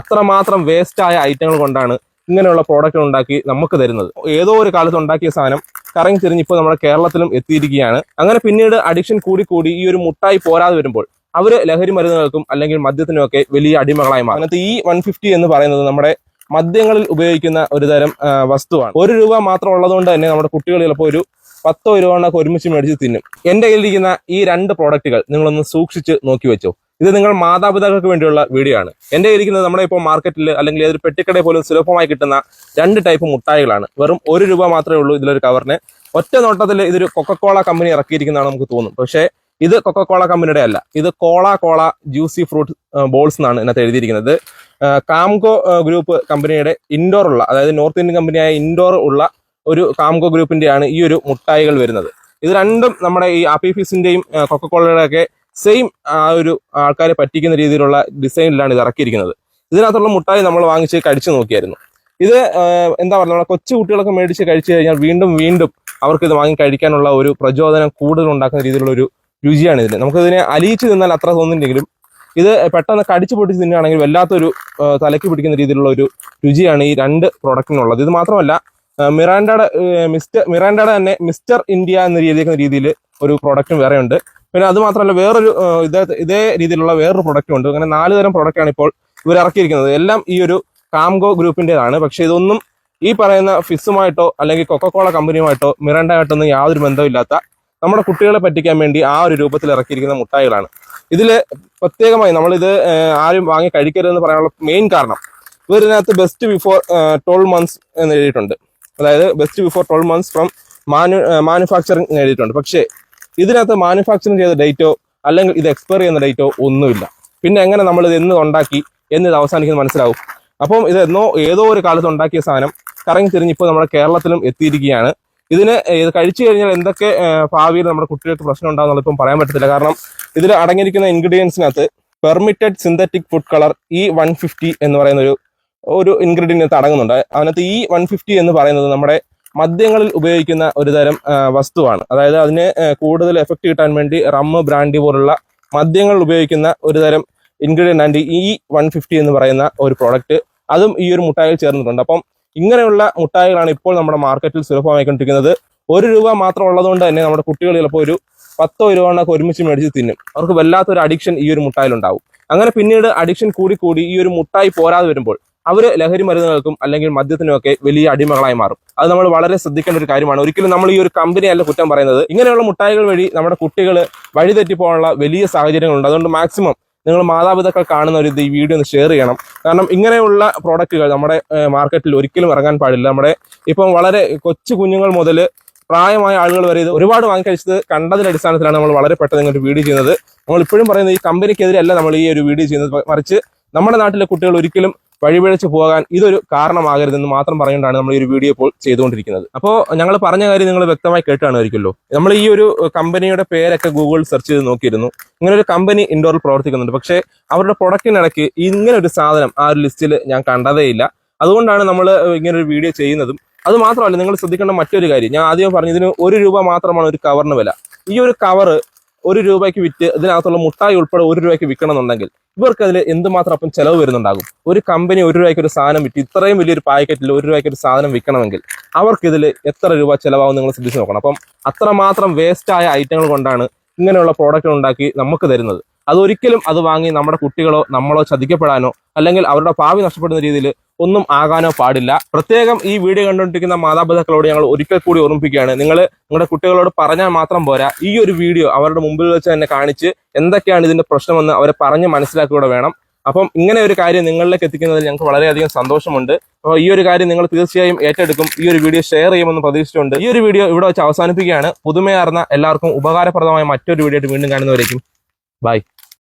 അത്രമാത്രം വേസ്റ്റ് ആയ ഐറ്റങ്ങൾ കൊണ്ടാണ് ഇങ്ങനെയുള്ള പ്രോഡക്റ്റ് ഉണ്ടാക്കി നമുക്ക് തരുന്നത്. ഏതോ ഒരു കാലത്ത് ഉണ്ടാക്കിയ സാധനം കറങ്ങി തിരിഞ്ഞ് ഇപ്പോൾ നമ്മുടെ കേരളത്തിലും എത്തിയിരിക്കുകയാണ്. അങ്ങനെ പിന്നീട് അഡിക്ഷൻ കൂടി കൂടി ഈ ഒരു മുട്ടായി പോരാതെ വരുമ്പോൾ അവർ ലഹരി മരുന്നുകൾക്കും അല്ലെങ്കിൽ മദ്യത്തിനും ഒക്കെ വലിയ അടിമകളായി മാറും. അങ്ങനത്തെ ഈ വൺ ഫിഫ്റ്റി എന്ന് പറയുന്നത് നമ്മുടെ മദ്യങ്ങളിൽ ഉപയോഗിക്കുന്ന ഒരു തരം വസ്തുവാണ്. ഒരു രൂപ മാത്രം ഉള്ളതുകൊണ്ട് തന്നെ നമ്മുടെ കുട്ടികൾ ചിലപ്പോൾ ഒരു പത്തോ ഇരുപതോ എണ്ണൊക്കെ ഒരുമിച്ച് മേടിച്ച് തിന്നും. എന്റെ കയ്യിലിരിക്കുന്ന ഈ രണ്ട് പ്രോഡക്റ്റുകൾ നിങ്ങളൊന്ന് സൂക്ഷിച്ച് നോക്കി വെച്ചോ. ഇത് നിങ്ങൾ മാതാപിതാക്കൾക്ക് വേണ്ടിയുള്ള വീഡിയോ ആണ്. എന്റെ ഇരിക്കുന്നത് നമ്മുടെ ഇപ്പോൾ മാർക്കറ്റിൽ അല്ലെങ്കിൽ ഏതൊരു പെട്ടിക്കടയിൽ പോലും സുലഭമായി കിട്ടുന്ന രണ്ട് ടൈപ്പ് മുട്ടായികളാണ്. വെറും ഒരു രൂപ മാത്രമേ ഉള്ളൂ ഇതിലൊരു കവറിന് ഒറ്റ നോട്ടത്തിൽ ഇതൊരു കൊക്കക്കോള കമ്പനി ഇറക്കിയിരിക്കുന്നതാണ് നമുക്ക് തോന്നും. പക്ഷേ ഇത് കൊക്കക്കോള കമ്പനിയുടെ അല്ല ഇത് cola cola juicy fruit balls എന്നാണ് ഇതിനകത്ത് എഴുതിയിരിക്കുന്നത്. കാംകോ ഗ്രൂപ്പ് കമ്പനിയുടെ ഇൻഡോർ ഉള്ള അതായത് നോർത്ത് ഇന്ത്യൻ കമ്പനിയായ ഇൻഡോർ ഉള്ള ഒരു കാംകോ ഗ്രൂപ്പിന്റെയാണ് ഈ ഒരു മുട്ടായികൾ വരുന്നത്. ഇത് രണ്ടും നമ്മുടെ ഈ ആപ്പിഫിസിന്റെയും കൊക്കക്കോളയുടെ ഒക്കെ സെയിം ആ ഒരു ആൾക്കാരെ പറ്റിക്കുന്ന രീതിയിലുള്ള ഡിസൈനിലാണ് ഇത് ഇറക്കിയിരിക്കുന്നത്. ഇതിനകത്തുള്ള മുട്ടായി നമ്മൾ വാങ്ങിച്ച് കഴിച്ചു നോക്കിയായിരുന്നു. ഇത് എന്താ പറയുക നമ്മുടെ കൊച്ചു കുട്ടികളൊക്കെ മേടിച്ച് കഴിച്ചു കഴിഞ്ഞാൽ വീണ്ടും വീണ്ടും അവർക്ക് ഇത് വാങ്ങി കഴിക്കാനുള്ള ഒരു പ്രചോദനം കൂടുതൽ ഉണ്ടാക്കുന്ന രീതിയിലുള്ള ഒരു രുചിയാണ് ഇതിന്. നമുക്കിതിനെ അലിയിച്ച് തിന്നാൽ അത്ര തോന്നുന്നില്ലെങ്കിലും ഇത് പെട്ടെന്ന് കടിച്ചു പൊട്ടിച്ച് തിന്നുകയാണെങ്കിൽ വല്ലാത്തൊരു തലയ്ക്ക് പിടിക്കുന്ന രീതിയിലുള്ള ഒരു രുചിയാണ് ഈ രണ്ട് പ്രൊഡക്റ്റിനുള്ളത് ഇത് മാത്രമല്ല മിറാൻഡയുടെ മിസ്റ്റർ മിറാൻഡയുടെ തന്നെ മിസ്റ്റർ ഇന്ത്യ എന്ന രീതിയിൽ രീതിയിൽ ഒരു പ്രൊഡക്റ്റും വേറെയുണ്ട്. പിന്നെ അത് മാത്രമല്ല വേറൊരു ഇതേ ഇതേ രീതിയിലുള്ള വേറൊരു പ്രൊഡക്റ്റും ഉണ്ട്. അങ്ങനെ നാല് തരം പ്രൊഡക്റ്റാണ് ഇപ്പോൾ ഇവർ ഇറക്കിയിരിക്കുന്നത്. എല്ലാം ഈ ഒരു കാംഗോ ഗ്രൂപ്പിന്റെതാണ് പക്ഷേ ഇതൊന്നും ഈ പറയുന്ന ഫിസുമായിട്ടോ അല്ലെങ്കിൽ കൊക്കക്കോള കമ്പനിയുമായിട്ടോ മിറണ്ടായിട്ടൊന്നും യാതൊരു ബന്ധമില്ലാത്ത നമ്മുടെ കുട്ടികളെ പറ്റിക്കാൻ വേണ്ടി ആ ഒരു രൂപത്തിൽ ഇറക്കിയിരിക്കുന്ന മുട്ടായികളാണ്. ഇതിൽ പ്രത്യേകമായി നമ്മളിത് ആരും വാങ്ങി കഴിക്കരുതെന്ന് പറയാനുള്ള മെയിൻ കാരണം ഇവരിനകത്ത് ബെസ്റ്റ് ബിഫോർ ട്വൽവ് മന്ത്സ് എന്ന് എഴുതിയിട്ടുണ്ട്. അതായത് best before twelve months from Manu manufacturing എഴുതിയിട്ടുണ്ട്. പക്ഷേ ഇതിനകത്ത് മാനുഫാക്ചറിങ് ചെയ്ത ഡേറ്റോ അല്ലെങ്കിൽ ഇത് എക്സ്പയർ ചെയ്യുന്ന ഡേറ്റോ ഒന്നുമില്ല. പിന്നെ എങ്ങനെ നമ്മൾ ഇത് എന്ന് ഉണ്ടാക്കി എന്ന് ഇത് അവസാനിക്കുന്നത് മനസ്സിലാവും. അപ്പം ഇത് എന്നോ ഏതോ ഒരു കാലത്ത് ഉണ്ടാക്കിയ സാധനം കറങ്ങി തിരിഞ്ഞ് ഇപ്പോൾ നമ്മുടെ കേരളത്തിലും എത്തിയിരിക്കുകയാണ്. ഇതിന് ഇത് കഴിച്ചു കഴിഞ്ഞാൽ എന്തൊക്കെ ഭാവിയിൽ നമ്മുടെ കുട്ടികൾക്ക് പ്രശ്നം ഉണ്ടാകുന്നുള്ള ഇപ്പം പറയാൻ പറ്റത്തില്ല. കാരണം ഇതിൽ അടങ്ങിയിരിക്കുന്ന ഇൻഗ്രീഡിയൻസിനകത്ത് permitted synthetic food colour E one fifty എന്ന് പറയുന്ന ഒരു ഒരു ഇൻഗ്രീഡിയന്റ് അടങ്ങുന്നുണ്ട്. അതിനകത്ത് ഇ വൺ ഫിഫ്റ്റി എന്ന് പറയുന്നത് നമ്മുടെ മദ്യങ്ങളിൽ ഉപയോഗിക്കുന്ന ഒരു തരം വസ്തുവാണ്. അതായത് അതിന് കൂടുതൽ എഫക്റ്റ് കിട്ടാൻ വേണ്ടി റമ്മ് ബ്രാൻഡി പോലുള്ള മദ്യങ്ങൾ ഉപയോഗിക്കുന്ന ഒരു തരം ingredient and E one fifty എന്ന് പറയുന്ന ഒരു പ്രോഡക്റ്റ് അതും ഈ ഒരു മുട്ടായിൽ ചേർന്നിട്ടുണ്ട്. അപ്പം ഇങ്ങനെയുള്ള മുട്ടായികളാണ് ഇപ്പോൾ നമ്മുടെ മാർക്കറ്റിൽ സുലഭമായിക്കൊണ്ടിരിക്കുന്നത്. ഒരു രൂപ മാത്രം ഉള്ളതുകൊണ്ട് തന്നെ നമ്മുടെ കുട്ടികൾ ചിലപ്പോൾ ഒരു പത്തോ ഇരുപതോ എണ്ണൊക്കെ ഒരുമിച്ച് മേടിച്ച് തിന്നും. അവർക്ക് വല്ലാത്തൊരു അഡിക്ഷൻ ഈ ഒരു മുട്ടായിലുണ്ടാവും. അങ്ങനെ പിന്നീട് അഡിക്ഷൻ കൂടി കൂടി ഈ ഒരു മുട്ടായി പോരാതെ വരുമ്പോൾ അവർ ലഹരി മരുന്നുകൾക്കും അല്ലെങ്കിൽ മദ്യത്തിനും ഒക്കെ വലിയ അടിമകളായി മാറും. അത് നമ്മൾ വളരെ ശ്രദ്ധിക്കേണ്ട ഒരു കാര്യമാണ്. ഒരിക്കലും നമ്മൾ ഈ ഒരു കമ്പനിയല്ല കുറ്റം പറയുന്നത്. ഇങ്ങനെയുള്ള മുട്ടായികൾ വഴി നമ്മുടെ കുട്ടികൾ വഴിതെറ്റി പോകാനുള്ള വലിയ സാഹചര്യങ്ങളുണ്ട്. അതുകൊണ്ട് മാക്സിമം നിങ്ങൾ മാതാപിതാക്കൾ കാണുന്ന ഒരു ഈ വീഡിയോ ഒന്ന് ഷെയർ ചെയ്യണം. കാരണം ഇങ്ങനെയുള്ള പ്രോഡക്റ്റുകൾ നമ്മുടെ മാർക്കറ്റിൽ ഒരിക്കലും ഇറങ്ങാൻ പാടില്ല. നമ്മുടെ ഇപ്പം വളരെ കൊച്ചു കുഞ്ഞുങ്ങൾ മുതൽ പ്രായമായ ആളുകൾ വരെ ഇത് ഒരുപാട് വാങ്ങിക്കഴിച്ചത് കണ്ടതിന്റെ അടിസ്ഥാനത്തിലാണ് നമ്മൾ വളരെ പെട്ടെന്ന് ഇങ്ങോട്ട് വീഡിയോ ചെയ്യുന്നത്. നമ്മൾ ഇപ്പോഴും പറയുന്നത് ഈ കമ്പനിക്കെതിരെയല്ല നമ്മൾ ഈ ഒരു വീഡിയോ ചെയ്യുന്നത്. മറിച്ച് നമ്മുടെ നാട്ടിലെ കുട്ടികൾ ഒരിക്കലും വഴിപിഴച്ച് പോകാൻ ഇതൊരു കാരണമാകരുതെന്ന് മാത്രം പറഞ്ഞുകൊണ്ടാണ് നമ്മൾ ഈ ഒരു വീഡിയോ ഇപ്പോൾ ചെയ്തുകൊണ്ടിരിക്കുന്നത്. അപ്പോൾ ഞങ്ങൾ പറഞ്ഞ കാര്യം നിങ്ങൾ വ്യക്തമായി കേട്ടാണായിരിക്കുമല്ലോ. നമ്മൾ ഈ ഒരു കമ്പനിയുടെ പേരൊക്കെ ഗൂഗിൾ സെർച്ച് ചെയ്ത് നോക്കിയിരുന്നു. ഇങ്ങനെ ഒരു കമ്പനി ഇൻഡോറിൽ പ്രവർത്തിക്കുന്നുണ്ട്. പക്ഷേ അവരുടെ പ്രൊഡക്റ്റിനിടയ്ക്ക് ഇങ്ങനെ ഒരു സാധനം ആ ഒരു ലിസ്റ്റിൽ ഞാൻ കണ്ടതേയില്ല അതുകൊണ്ടാണ് നമ്മൾ ഇങ്ങനെ ഒരു വീഡിയോ ചെയ്യുന്നതും. അത് മാത്രമല്ല നിങ്ങൾ ശ്രദ്ധിക്കേണ്ട മറ്റൊരു കാര്യം. ഞാൻ ആദ്യം പറഞ്ഞു ഇതിന് ഒരു രൂപ മാത്രമാണ് ഒരു കവറിന് വില. ഈ ഒരു കവറ് ഒരു രൂപയ്ക്ക് വിറ്റ് ഇതിനകത്തുള്ള മുട്ടായി ഉൾപ്പെടെ ഒരു രൂപയ്ക്ക് വിൽക്കണമെന്നുണ്ടെങ്കിൽ ഇവർക്ക് അതിൽ എന്തുമാത്രം അപ്പം ചെലവ് വരുന്നുണ്ടാകും? ഒരു കമ്പനി ഒരു രൂപയ്ക്ക് ഒരു സാധനം വിറ്റ് ഇത്രയും വലിയൊരു പാക്കറ്റിൽ ഒരു രൂപയ്ക്ക് ഒരു സാധനം വിൽക്കണമെങ്കിൽ അവർക്ക് ഇതിൽ എത്ര രൂപ ചിലവാകും നിങ്ങൾ ശ്രദ്ധിച്ച് നോക്കണം. അപ്പം അത്രമാത്രം വേസ്റ്റ് ആയ ഐറ്റങ്ങൾ കൊണ്ടാണ് ഇങ്ങനെയുള്ള പ്രോഡക്റ്റ് ഉണ്ടാക്കി നമുക്ക് തരുന്നത്. അതൊരിക്കലും അത് വാങ്ങി നമ്മുടെ കുട്ടികളോ നമ്മളോ ചതിക്കപ്പെടാനോ അല്ലെങ്കിൽ അവരുടെ ഭാവി നഷ്ടപ്പെടുന്ന രീതിയിൽ ഒന്നും ആകാനോ പാടില്ല. പ്രത്യേകം ഈ വീഡിയോ കണ്ടുകൊണ്ടിരിക്കുന്ന മാതാപിതാക്കളോട് ഞങ്ങൾ ഒരിക്കൽ കൂടി ഓർമ്മിപ്പിക്കുകയാണ്. നിങ്ങൾ നിങ്ങളുടെ കുട്ടികളോട് പറഞ്ഞാൽ മാത്രം പോരാ. ഈ ഒരു വീഡിയോ അവരുടെ മുമ്പിൽ വെച്ച് തന്നെ കാണിച്ച് എന്തൊക്കെയാണ് ഇതിന്റെ പ്രശ്നമെന്ന് അവരെ പറഞ്ഞ് മനസ്സിലാക്കുക വേണം. അപ്പം ഇങ്ങനെ ഒരു കാര്യം നിങ്ങളിലേക്ക് എത്തിക്കുന്നതിൽ ഞങ്ങൾക്ക് വളരെയധികം സന്തോഷമുണ്ട്. അപ്പോൾ ഈ ഒരു കാര്യം നിങ്ങൾ തീർച്ചയായും ഏറ്റെടുക്കും. ഈ ഒരു വീഡിയോ ഷെയർ ചെയ്യുമെന്ന് പ്രതീക്ഷിച്ചുകൊണ്ട് ഈ ഒരു വീഡിയോ ഇവിടെ വെച്ച് അവസാനിപ്പിക്കുകയാണ്. പുതുമയാർന്ന എല്ലാവർക്കും ഉപകാരപ്രദമായ മറ്റൊരു വീഡിയോ ആയിട്ട് വീണ്ടും കാണുന്നവരേക്കും. ബൈ.